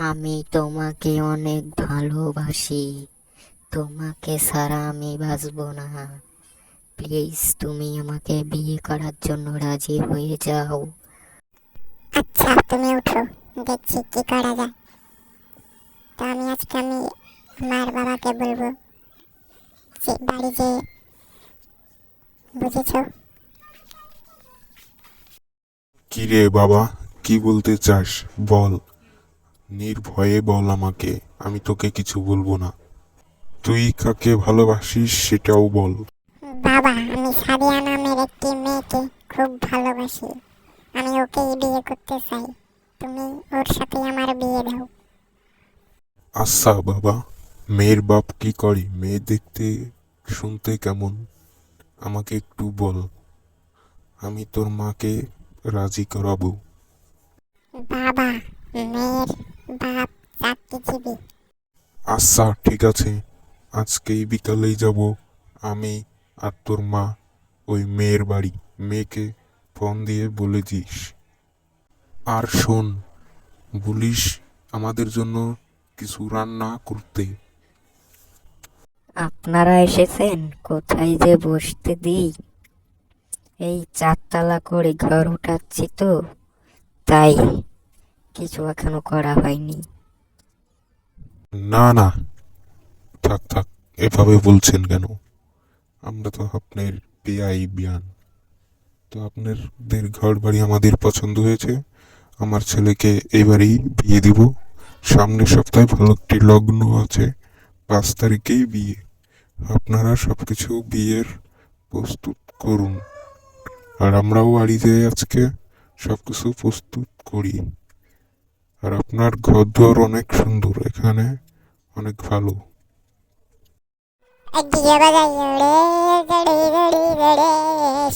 আমি তোমাকে অনেক ভালোবাসি। তোমাকে ছাড়া আমি বাঁচবো না। প্লিজ তুমি আমাকে বিয়ে করার জন্য রাজি হয়ে যাও। আচ্ছা তুমি উঠো দেখছি কি করা যায়। তো আমি আজকে আমি আমার বাবাকে বলব যে বাড়ি যে বুঝেছ? কি রে বাবা কি বলতে চাস? বল। নির্ভয়ে বল আমাকে আমি তোকে কিছু বলব না। তুই কাকে ভালোবাসিস সেটাও বল। বাবা আমি সাদিয়া নামের একটি মেয়েকে খুব ভালোবাসি। আমি ওকেই বিয়ে করতে চাই। তুমি ওর সাথে আমার বিয়ে দাও। আচ্ছা বাবা মেয়ের বাপ কি করে? মেয়ে দেখতে শুনতে কেমন? আমাকে একটু বল। আমি তোর মাকে রাজি করাবো। বাবা মেয়ের বাপ চাকরিজীবী আচ্ছা ঠিক আছে। আজকেই বিকালেই যাব। আমি আর তোর মা ওই মেয়ের বাড়ি। মেয়েকে ফোন দিয়ে বলে দিস। আর শোন বলিস আমাদের জন্য কিছু রান্না করতে। আপনারা এসেছেন? কোথায় যে বসতে দিই? এই চারতলা করে ঘর উঠাচ্ছি তো। তাই কিছু এখনও করা হয়নি। না না। থাক থাক। এভাবে বলছেন কেন? আমরা তো আপনার পেয়াই বিয়ান। তো আপনাদের ঘর বাড়ি আমাদের পছন্দ হয়েছে। আমার ছেলেকে এবারেই বিয়ে দিব। সামনের সপ্তাহে ভালো একটি লগ্ন আছে। পাঁচ তারিখেই বিয়ে। আপনারা সবকিছু বিয়ের প্রস্তুত করুন। আর আমরাও বাড়িতে আজকে সবকিছু প্রস্তুত করি। আর আপনার ঘর দুয়ার অনেক সুন্দর এখানে অনেক ভালো।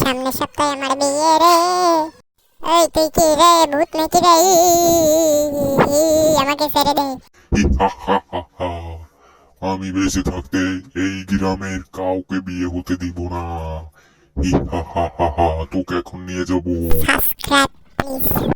সামনে সপ্তাহে আমার বিয়ে রে। এই তুই কি রে ভূত নাকি রে? আমাকে ছেড়ে দে। আমি বেঁচে থাকতে এই গ্রামের কাউকে বিয়ে হতে দিব না। তোকে এখন নিয়ে যাব। Subscribe please